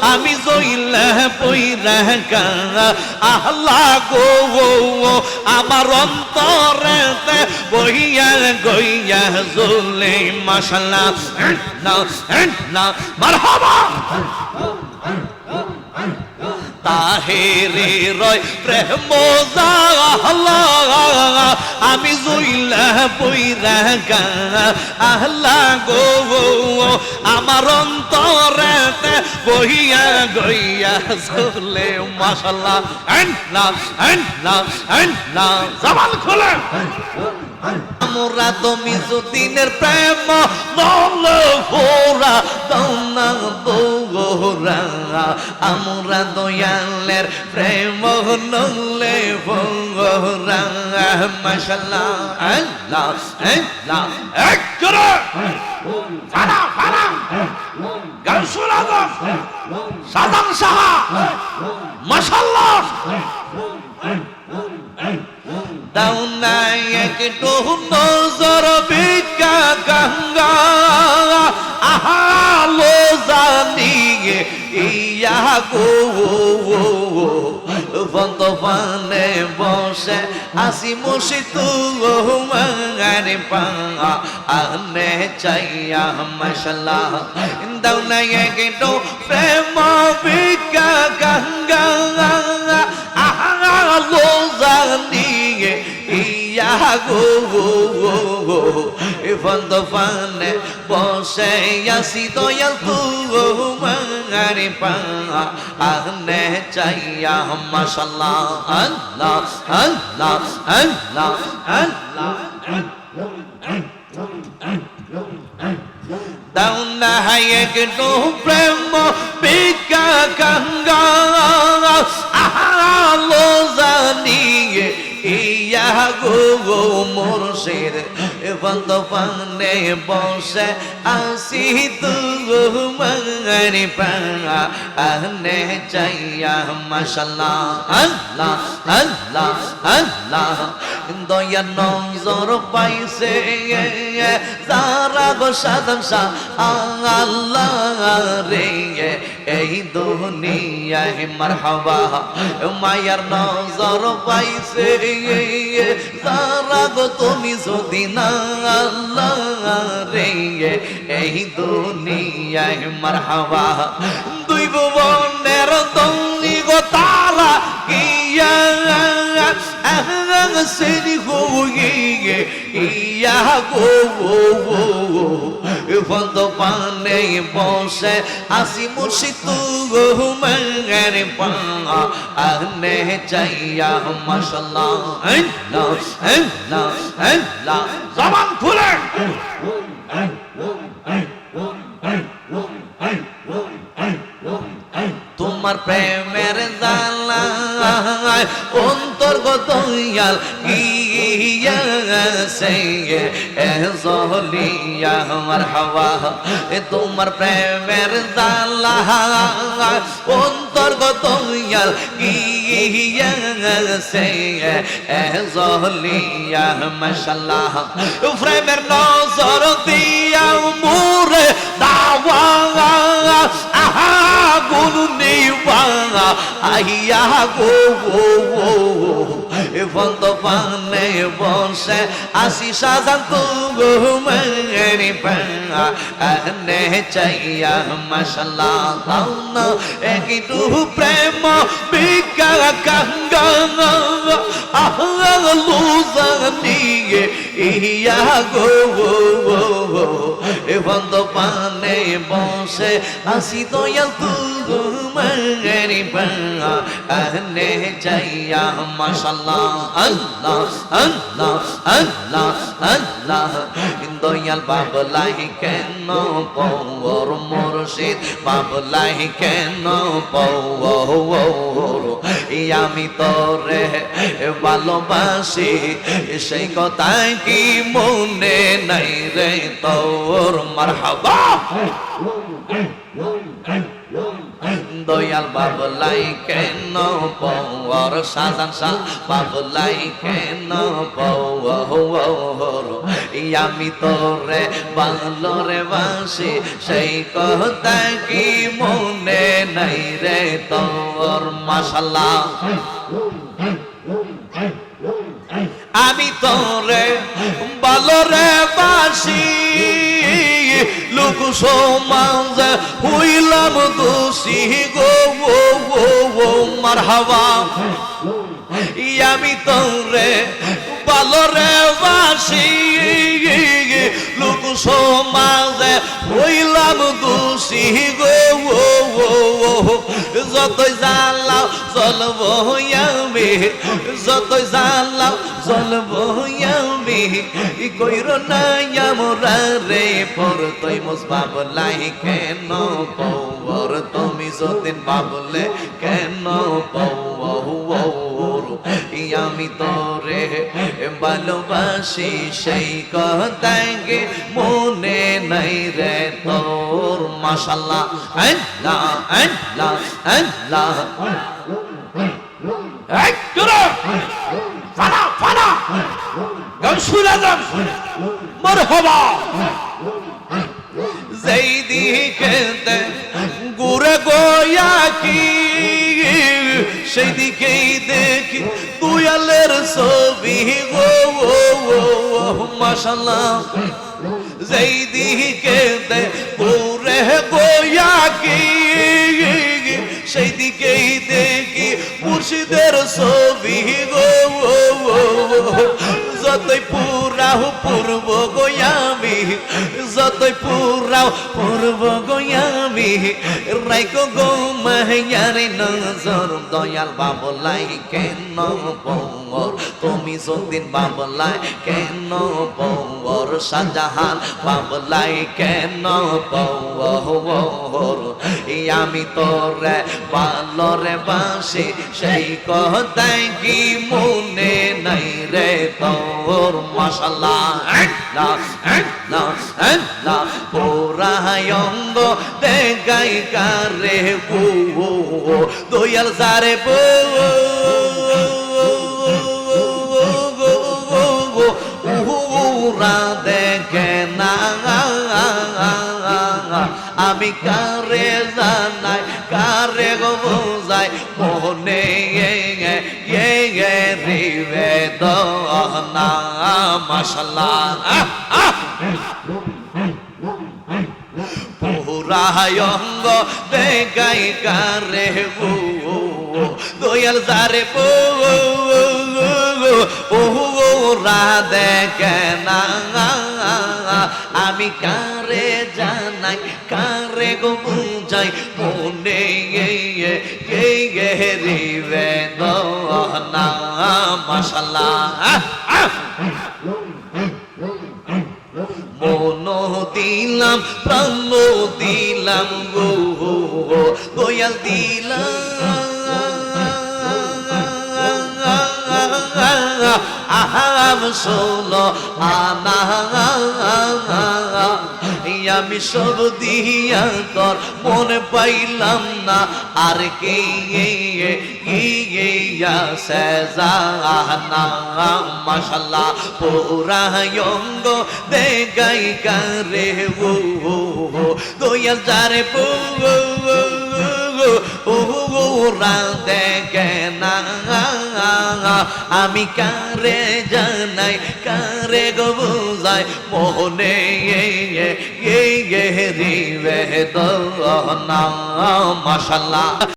আমি জইলে পইরা আহলা গো আমার অন্তরে বহিয়া গইয়া জুলে মাশাল্লাহ। না না। মারহাবা! তাহেরে রয় প্রেম আমি জইলা বইরা গা, আহলা গো, আমার অন্তরে বহিয়া গইয়া চলে মাশাল্লাহ না না না জবান খোলে আমরা তুমি সুদিনের প্রেম, নল ভোরা, দৌনা দৌরা। আমরা দয়ালের প্রেম, নলে ভোরা। মাশাল্লাহ আল্লাহ আল্লাহ, এক করে। ফাড়া ফাড়া গাউসুল আজম সাদাম সাহা। মাশাল্লাহ দাও না একটু নজর বিকা গঙ্গা। আহালো জানিয়ে ইয়া গো বন্ধ পানে বসে আসি মুসি তু মারে পা আনে চাইয়া মশলা দাও না একটু প্রেম বিকা গঙ্গা। ইয়া গো বন্ধ পানে বসে আসি দয়াল তু মারে পা আনে চাইয়া মশলা আল্লাহ আল্লাহ আল্লাহ আল্লাহ দাও না একটু প্রেম বিকা গঙ্গা আলো গো মুর্শিদ বন্ধ পানে বসে আসি তু মারি পা আনে চাইয়া মাশাল্লাহ, আল্লাহ আল্লাহ আল্লাহ। দয়া নজর পাইছে যারা গো সাদম শাহ আল্লাহ রে। দুনিয়ায় মারহাবা। মায়ার নজর পাইছে যারা গো তুমি যদি না আল্লাহ রে এই দুনিয়ায় মারহাবা। দুই ভুবনের দৌড়ি গো তারা ইয়া সেরি গো ইয়া গো। বন্ধ পানে বসে আসি মুর্শি তু গো মারে পা আনে চাইয়া মাশাল্লাহ আল্লাহ আল্লাহ আল্লাহ জবান খুলে তোমার প্রেমের জালা অন্তর্গত ইয়াল ইয়া সে জলিয়া আমার হাওয়া। তোমার প্রেমের জালা অন্তর্গত ইয়াল ইয়া সে জলিয়া মাশাল্লাহ প্রেমের নজর দিয়া আইয়া গো গো বন্ধ পানে বসে আসি সাজান তু গো মেরি পানে চাইয়া মশলা দাউন একটু প্রেম বিকা গঙ্গা আহলু জানিয়ে ইয়া গো বন্ধ পানে বসে আসি দয়াল তু গো মেরি পানে চাইয়া মশলা আল্লাহ আল্লাহ আল্লাহ আল্লাহ। দয়াল বাবলাই কেন পৌর মুর্শিদ? বাবলাই কেন পৌর? আমি তোরে ভালোবাসি, সেই কথাই কি মনে নাই রে তোর মারহাবা। দয়াল বাবলাই কেন পর সাজান শাহ বাবলাই কেন পর আমি তোরে বাংলোরে বাসি, সেই কথা কি মনে নাই রে তোর? মাসাল্লাহ আমি তোরে বালরে বাসি লোক সমাজ হইলাম দোষী গো ও ও ও মার হাওয়া আমি তোরে বালরে বাসি লোক সমাজে হইলাম দোষী গো যতই জানলাম চলব আমি যতই জানলাম চলব আমি কইর নাই আমরা রে, পর তুই মোস বাবলাই কেন পৌর তুমি যদিন বাবলে কেন পৌর আমি তোরে ভালোবাসি সেই কথাকে মনে নাই রে তোর। মাশাল্লাহ আল্লাহ আল্লাহ আল্লাহ। ফানা ফানা গৌসুল আজম, মারহাবা! যেই দিকে মাশাল্লাহ যেই দিকে পুরে গোয়া কি সেই দিকেই দেখি মুর্শিদের ছবি গো যতই পুরাও পূর্ব গোয়ামি যতই পুরাও পূর্ব গোয়ামি, রাইকো গো মাহিয়ারে নজর, দয়াল বাবলাই কেন পৌর তুমি যদিন বাবলাই কেন পৌর শাহজাহান বাবলাই কেন পৌর আমি তোরে পালরে বাসি, সেই কথাই কি মনে নাই রে তোর? মশলা পোরায়ঙ্গ দেখাই কারে গো দয়াল সারে বো দেখে না আমি কারে দনা মশলা পুরায়ঙ্গ দেখাই কারে গো দয়াল সারে বো ওরা দেখে না। আমি কারে জানাই, কারে গো বুঝাই, মনে রিবে দনা মশলা মন দিলাম প্রাণ দিলাম গো দয়াল দিলাম। আহাম শোনো আনা। আমি সব দিয়া তোর মনে পাইলাম না আর কে সেজানা মশাল্লাহ পুরায়ঙ্গ দে গাই কারে ও দয়াল যারে পো না আমি কারে জানাই কারে গো বুঝাই? মোহনে রিবে তো না মাশাল্লাহ।